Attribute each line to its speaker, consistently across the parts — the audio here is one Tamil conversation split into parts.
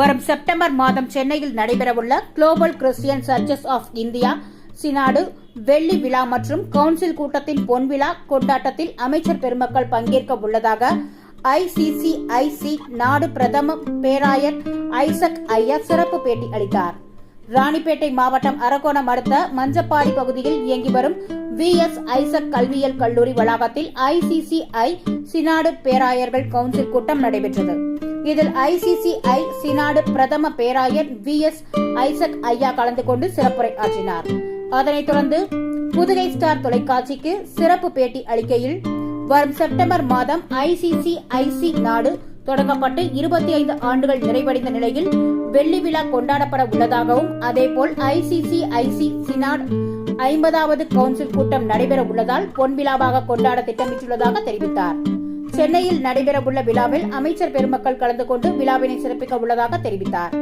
Speaker 1: வரும் செப்டம்பர் மாதம் சென்னையில் நடைபெறவுள்ள global Christian churches of India synod வெள்ளி விழா மற்றும் கவுன்சில் கூட்டத்தின் பொன்விழா கொண்டாட்டத்தில் அமைச்சர் பெருமக்கள் பங்கேற்க உள்ளதாக ஐசிசிஐசி நாடு பிரதம பேராயர் ஐசக் ஐயர் சிறப்பு பேட்டி அளித்தார். ராணிப்பேட்டை மாவட்டம் அரக்கோணம் அடுத்த மஞ்சப்பாடி பகுதியில் இயங்கி வரும் வி எஸ் ஐசக் கல்வியியல் கல்லூரி வளாகத்தில் ஐசிசிஐ சினாடு பேராயர்கள் கவுன்சில் கூட்டம் நடைபெற்றது. இதில் ஐசிசிஐ சினாடு பிரதம பேராயர் வி எஸ் ஐசக் ஐயா கலந்து கொண்டு சிறப்புரை ஆற்றினார் அதனைத் தொடர்ந்து புதுகை ஸ்டார் தொலைக்காட்சிக்கு சிறப்பு பேட்டி அளிக்கையில் வரும் செப்டம்பர் மாதம் ஐசிசிஐசி நாடு தொடங்கப்பட்டு இருபத்தி ஐந்து ஆண்டுகள் நிறைவடைந்த நிலையில் வெள்ளி விழா கொண்டாடப்பட உள்ளதாகவும் அதேபோல் ஐசிசிஐசி சினாட் ஐம்பதாவது கவுன்சில் கூட்டம் நடைபெற உள்ளதால் பொன் விழாவாக கொண்டாட திட்டமிட்டுள்ளதாக தெரிவித்தார். சென்னையில் நடைபெறவுள்ள விழாவில் அமைச்சர் பெருமக்கள் கலந்து கொண்டு விழாவினை சிறப்பிக்க உள்ளதாக தெரிவித்தார்.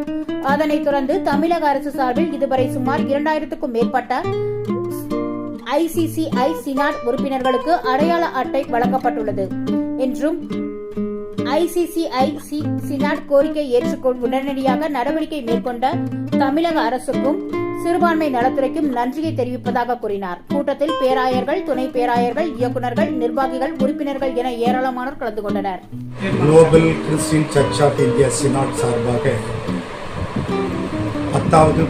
Speaker 1: அதனைத் தொடர்ந்து தமிழக அரசு சார்பில் இதுவரை சுமார் இரண்டாயிரத்துக்கும் மேற்பட்ட ஐசிசிஐ சினாட் உறுப்பினர்களுக்கு அடையாள அட்டை வழங்கப்பட்டுள்ளது. என்றும் ஐசிசிஐ சினாட் கோரிக்கை ஏற்றுக்கொண்டு உடனடியாக நடவடிக்கை மேற்கொண்ட தமிழக அரசுக்கும் சிறுபான்மை நலத்துறைக்கும் நன்றியை தெரிவிப்பதாக கூறினார். கூட்டத்தில் பேராயர்கள் துணை பேராயர்கள் இயக்குநர்கள் நிர்வாகிகள் உறுப்பினர்கள் என ஏராளமானோர் கலந்து கொண்டனர்.
Speaker 2: Global Christian church of India synod சார்பாக பத்தாவது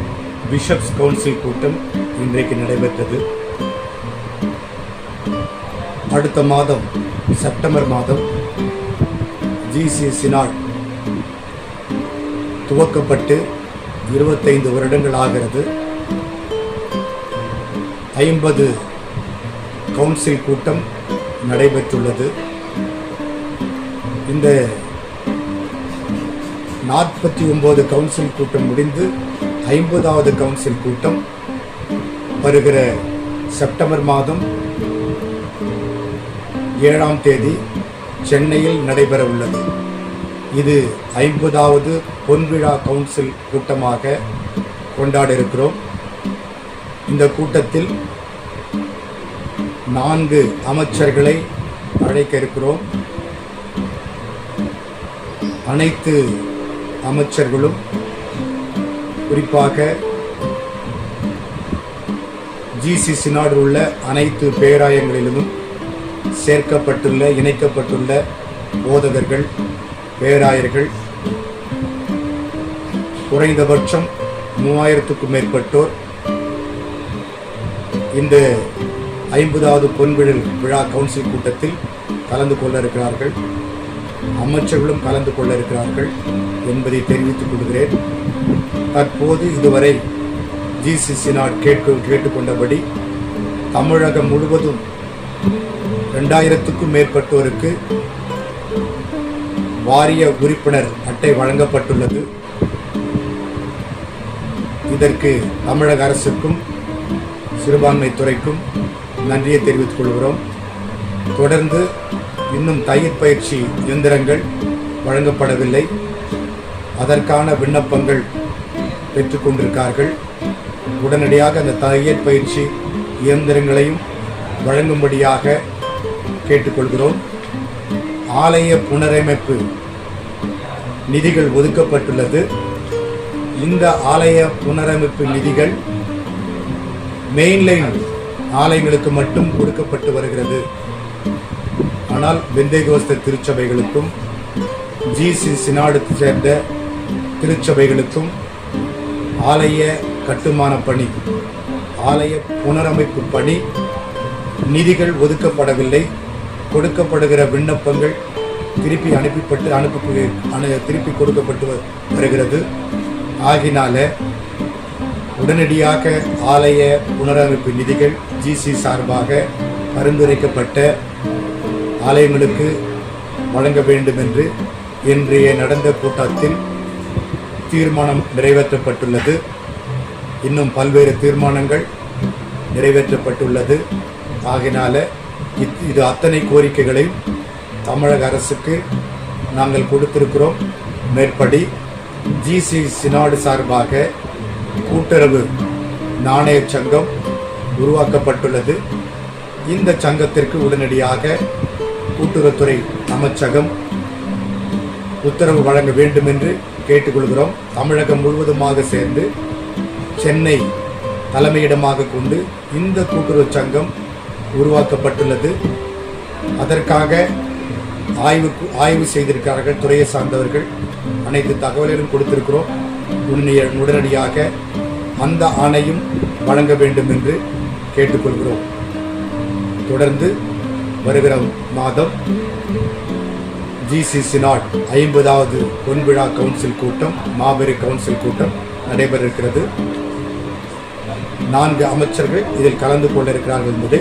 Speaker 2: பிஷப்ஸ் கவுன்சில் கூட்டம் இன்றைக்கு நடைபெற்றது. அடுத்த மாதம் செப்டம்பர் மாதம் ஜிசி சினாட் துவக்கப்பட்டு இருபத்தைந்து வருடங்கள் ஆகிறது ஐம்பது கவுன்சில் கூட்டம் நடைபெற்றுள்ளது. இந்த நாற்பத்தி ஒன்பது கவுன்சில் கூட்டம் முடிந்து ஐம்பதாவது கவுன்சில் கூட்டம் வருகிற செப்டம்பர் மாதம் ஏழாம் தேதி சென்னையில் நடைபெற உள்ளது இது ஐம்பதாவது பொன்விழா கவுன்சில் கூட்டமாக கொண்டாட இருக்கிறோம் இந்த கூட்டத்தில் நான்கு அமைச்சர்களை அழைக்க இருக்கிறோம். அனைத்து அமைச்சர்களும் குறிப்பாக ஜிசிசி நாடு உள்ள அனைத்து பேராயங்களிலும் சேர்க்கப்பட்டுள்ள இணைக்கப்பட்டுள்ள போதகர்கள் பேராயர்கள் குறைந்தபட்சம் மூவாயிரத்துக்கும் மேற்பட்டோர் இந்த ஐம்பதாவது பொன்விழல் விழா கவுன்சில் கூட்டத்தில் கலந்து கொள்ள இருக்கிறார்கள் அமைச்சர்களும் கலந்து கொள்ள இருக்கிறார்கள் என்பதை தெரிவித்துக் கொள்கிறேன். தற்போது இதுவரை ஜிசிசி நாட் கேட்டு கேட்டுக்கொண்டபடி தமிழகம் முழுவதும் ரெண்டாயிரத்துக்கும் மேற்பட்டோருக்கு வாரிய உறுப்பினர் அட்டை வழங்கப்பட்டுள்ளது. இதற்கு தமிழக அரசுக்கும் சிறுபான்மை துறைக்கும் நன்றியை தெரிவித்துக் கொள்கிறோம். தொடர்ந்து இன்னும் தயிர் பயிற்சி இயந்திரங்கள் வழங்கப்படவில்லை. அதற்கான விண்ணப்பங்கள் பெற்றுக்கொண்டிருக்கார்கள் உடனடியாக அந்த தயிர் பயிற்சி இயந்திரங்களையும் வழங்கும்படியாக கேட்டுக்கொள்கிறோம் ஆலய புனரமைப்பு நிதிகள் ஒதுக்கப்பட்டுள்ளது. இந்த ஆலய புனரமைப்பு நிதிகள் மெயின்லைன் ஆலயங்களுக்கு மட்டும் கொடுக்கப்பட்டு வருகிறது. ஆனால் பெந்தேகோஸ்த திருச்சபைகளுக்கும் ஜிசி சினாடு சேர்ந்த திருச்சபைகளுக்கும் ஆலய கட்டுமான பணி ஆலய புனரமைப்பு பணி நிதிகள் ஒதுக்கப்படவில்லை. கொடுக்கப்படுகிற விண்ணப்பங்கள் திருப்பி அனுப்பப்பட்டு அனுப்பி அனு திருப்பி கொடுக்கப்பட்டு வ- வருகிறது. ஆகினால உடனடியாக ஆலய புனரமைப்பு நிதிகள் ஜிசி சார்பாக பரிந்துரைக்கப்பட்ட ஆலயங்களுக்கு வழங்க வேண்டும் என்று இன்றைய நடந்த கூட்டத்தில் தீர்மானம் நிறைவேற்றப்பட்டுள்ளது. இன்னும் பல்வேறு தீர்மானங்கள் நிறைவேற்றப்பட்டுள்ளது. ஆகினால இத்- இது அத்தனை கோரிக்கைகளையும் தமிழக அரசுக்கு நாங்கள் கொடுத்திருக்கிறோம். மேற்படி ஜிசி சினாடு சார்பாக கூட்டுறவு நாணய சங்கம் உருவாக்கப்பட்டுள்ளது. இந்த சங்கத்திற்கு உடனடியாக கூட்டுறவுத்துறை அமைச்சகம் உத்தரவு வழங்க வேண்டும் என்று கேட்டுக்கொள்கிறோம். தமிழகம் முழுவதுமாக சேர்ந்து சென்னை தலைமையிடமாக கொண்டு இந்த கூட்டுறவு சங்கம் உருவாக்கப்பட்டுள்ளது. அதற்காக ஆய்வு ஆய்வு செய்திருக்கிறார்கள் துறையை சார்ந்தவர்கள். அனைத்து தகவல்களும் கொடுத்திருக்கிறோம். உடனே- உடனடியாக அந்த ஆணையும் வழங்க வேண்டும் என்று கேட்டுக்கொள்கிறோம். தொடர்ந்து வருகிற மாதம் ஜிசிசி நாட் ஐம்பதாவது பொன்விழா கவுன்சில் கூட்டம் மாபெரும் கவுன்சில் கூட்டம் நடைபெற இருக்கிறது. நான்கு அமைச்சர்கள் இதில் கலந்து கொள்ள இருக்கிறார்கள் என்பதை